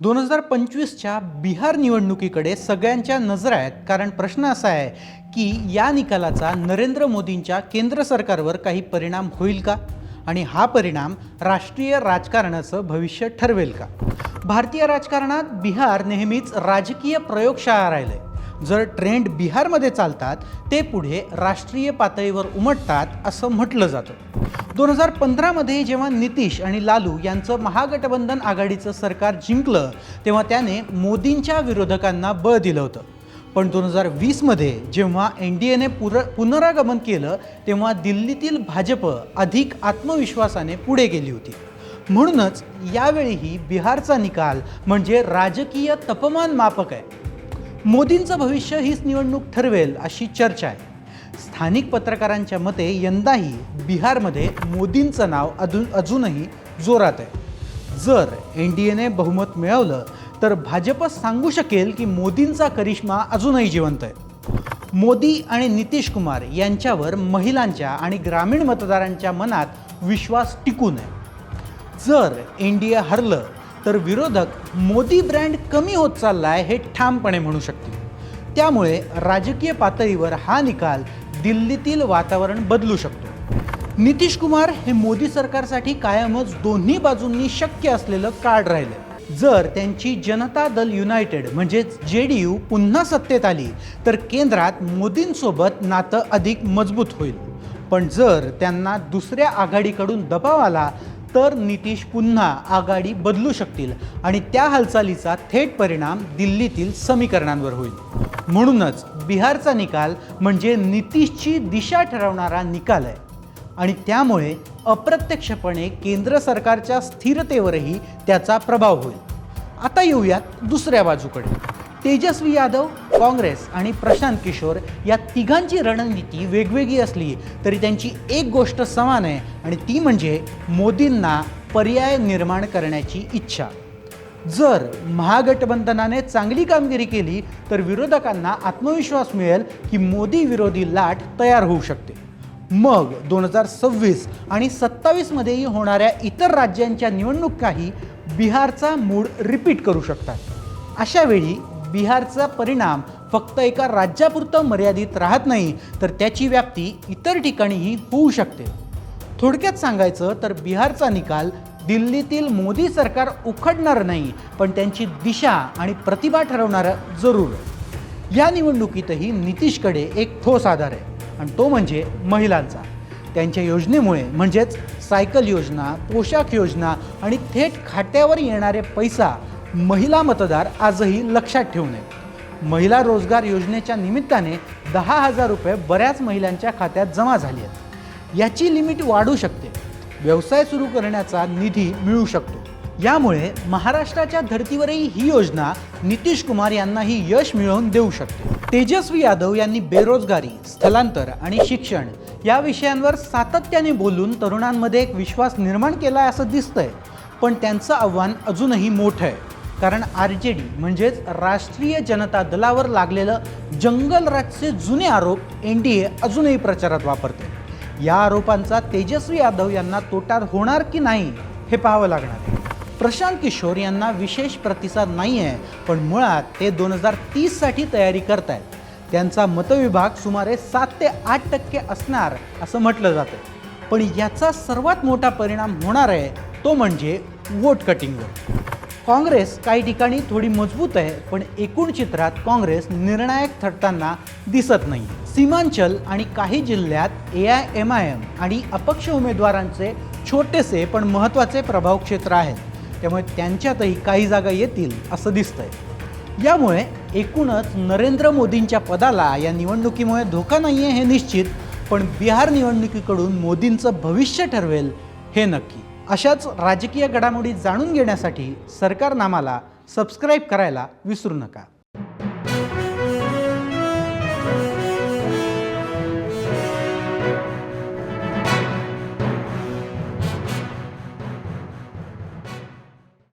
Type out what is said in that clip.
दोन हजार पंचवीसच्या बिहार निवडणुकीकडे सगळ्यांच्या नजरा आहेत. कारण प्रश्न असा आहे की या निकालाचा नरेंद्र मोदींच्या केंद्र सरकारवर काही परिणाम होईल का? आणि हा परिणाम राष्ट्रीय राजकारणाचं भविष्य ठरवेल का? भारतीय राजकारणात बिहार नेहमीच राजकीय प्रयोगशाळा राहिले जर ट्रेंड बिहारमध्ये चालतात ते पुढे राष्ट्रीय पातळीवर उमटतात असं म्हटलं जातं. दोन हजार पंधरामध्ये जेव्हा नितीश आणि लालू यांचं महागठबंधन आघाडीचं सरकार जिंकलं तेव्हा त्याने मोदींच्या विरोधकांना बळ दिलं होतं. पण दोन हजार वीसमध्ये जेव्हा एन डी एने पुर पुनरागमन केलं तेव्हा दिल्लीतील भाजप अधिक आत्मविश्वासाने पुढे गेली होती. म्हणूनच यावेळीही बिहारचा निकाल म्हणजे राजकीय तपमान मापक आहे. मोदींचं भविष्य हीच निवडणूक ठरवेल अशी चर्चा आहे. स्थानिक पत्रकारांच्या मते यंदाही बिहारमध्ये मोदींचं नाव अजून अजूनही जोरात आहे. जर एन डी एने बहुमत मिळवलं तर भाजप सांगू शकेल की मोदींचा करिश्मा अजूनही जिवंत आहे. मोदी आणि नितीश कुमार यांच्यावर महिलांच्या आणि ग्रामीण मतदारांच्या मनात विश्वास टिकून आहे. जर एन डी ए हरलं तर विरोधक मोदी ब्रँड कमी होत चाललाय हे ठामपणे म्हणू शकतील. त्यामुळे राजकीय पातळीवर हा निकाल दिल्लीतील वातावरण बदलू शकतो. नितीश कुमार हे मोदी सरकारसाठी कायमच दोन्ही बाजूंनी शक्य असलेलं कार्ड राहिलं. जर त्यांची जनता दल युनायटेड म्हणजेच जे डी यू पुन्हा सत्तेत आली तर केंद्रात मोदींसोबत नातं अधिक मजबूत होईल. पण जर त्यांना दुसऱ्या आघाडीकडून दबाव आला तर नितीश पुन्हा आघाडी बदलू शकतील आणि त्या हालचालीचा थेट परिणाम दिल्लीतील समीकरणांवर होईल. म्हणूनच बिहारचा निकाल म्हणजे नितीशची दिशा ठरवणारा निकाल आहे. आणि त्यामुळे अप्रत्यक्षपणे केंद्र सरकारच्या स्थिरतेवरही त्याचा प्रभाव होईल. आता येऊयात दुसऱ्या बाजूकडे. तेजस्वी यादव काँग्रेस आणि प्रशांत किशोर या तिघांची रणनीती वेगवेगळी असली तरी त्यांची एक गोष्ट समान आहे आणि ती म्हणजे मोदींना पर्याय निर्माण करण्याची इच्छा. जर महागठबंधनाने चांगली कामगिरी केली तर विरोधकांना आत्मविश्वास मिळेल की मोदी विरोधी लाट तयार होऊ शकते. मग दोन हजार सव्वीस आणि सत्तावीसमध्येही होणाऱ्या इतर राज्यांच्या निवडणुकाही बिहारचा मूड रिपीट करू शकतात. अशावेळी बिहारचा परिणाम फक्त एका राज्यापुरतं मर्यादित राहत नाही तर त्याची व्याप्ती इतर ठिकाणीही होऊ शकते. थोडक्यात सांगायचं तर बिहारचा निकाल दिल्लीतील मोदी सरकार उखडणार नाही पण त्यांची दिशा आणि प्रतिभा ठरवणारं जरूर. या निवडणुकीतही नितीशकडे एक ठोस आधार आहे आणि तो म्हणजे महिलांचा. त्यांच्या योजनेमुळे म्हणजेच सायकल योजना पोशाख योजना आणि थेट खात्यावर येणारे पैसा महिला मतदार आजही लक्षात ठेवू आहेत महिला रोजगार योजनेच्या निमित्ताने दहा हजार रुपये बऱ्याच महिलांच्या खात्यात जमा झाली आहेत. याची लिमिट वाढू शकते. व्यवसाय सुरू करण्याचा निधी मिळू शकतो. यामुळे महाराष्ट्राच्या धर्तीवरही ही योजना नितीश कुमार यांनाही यश मिळवून देऊ शकते. तेजस्वी यादव यांनी बेरोजगारी स्थलांतर आणि शिक्षण या विषयांवर सातत्याने बोलून तरुणांमध्ये एक विश्वास निर्माण केला आहे असं दिसतंय. पण त्यांचं आव्हान अजूनही मोठं आहे. कारण आर जे डी म्हणजेच राष्ट्रीय जनता दलावर लागलेलं जंगल राजचे जुने आरोप एन डी ए अजूनही प्रचारात वापरते. या आरोपांचा तेजस्वी यादव यांना तोटार होणार की नाही हे पाहावं लागणार आहे. प्रशांत किशोर यांना विशेष प्रतिसाद नाही आहे पण मुळात ते दोन हजार तीससाठी तयारी करत आहेत त्यांचा मतविभाग सुमारे सात ते आठ टक्के असणार असं म्हटलं जातं पण याचा सर्वात मोठा परिणाम होणार आहे तो म्हणजे वोट कटिंगवर. काँग्रेस काही ठिकाणी थोडी मजबूत आहे पण एकूण चित्रात काँग्रेस निर्णायक ठरताना दिसत नाही. सीमांचल आणि काही जिल्ह्यात A I M I M आणि अपक्ष उमेदवारांचे छोटेसे पण महत्त्वाचे प्रभाव क्षेत्र आहेत. त्यामुळे त्यांच्यातही काही जागा येतील असं दिसतंय. यामुळे एकूणच नरेंद्र मोदींच्या पदाला या निवडणुकीमुळे धोका नाही आहे हे निश्चित पण बिहार निवडणुकीकडून मोदींचं भविष्य ठरवेल हे नक्की. अशाच राजकीय घडामोडी जाणून घेण्यासाठी सरकारनामाला सबस्क्राईब करायला विसरू नका.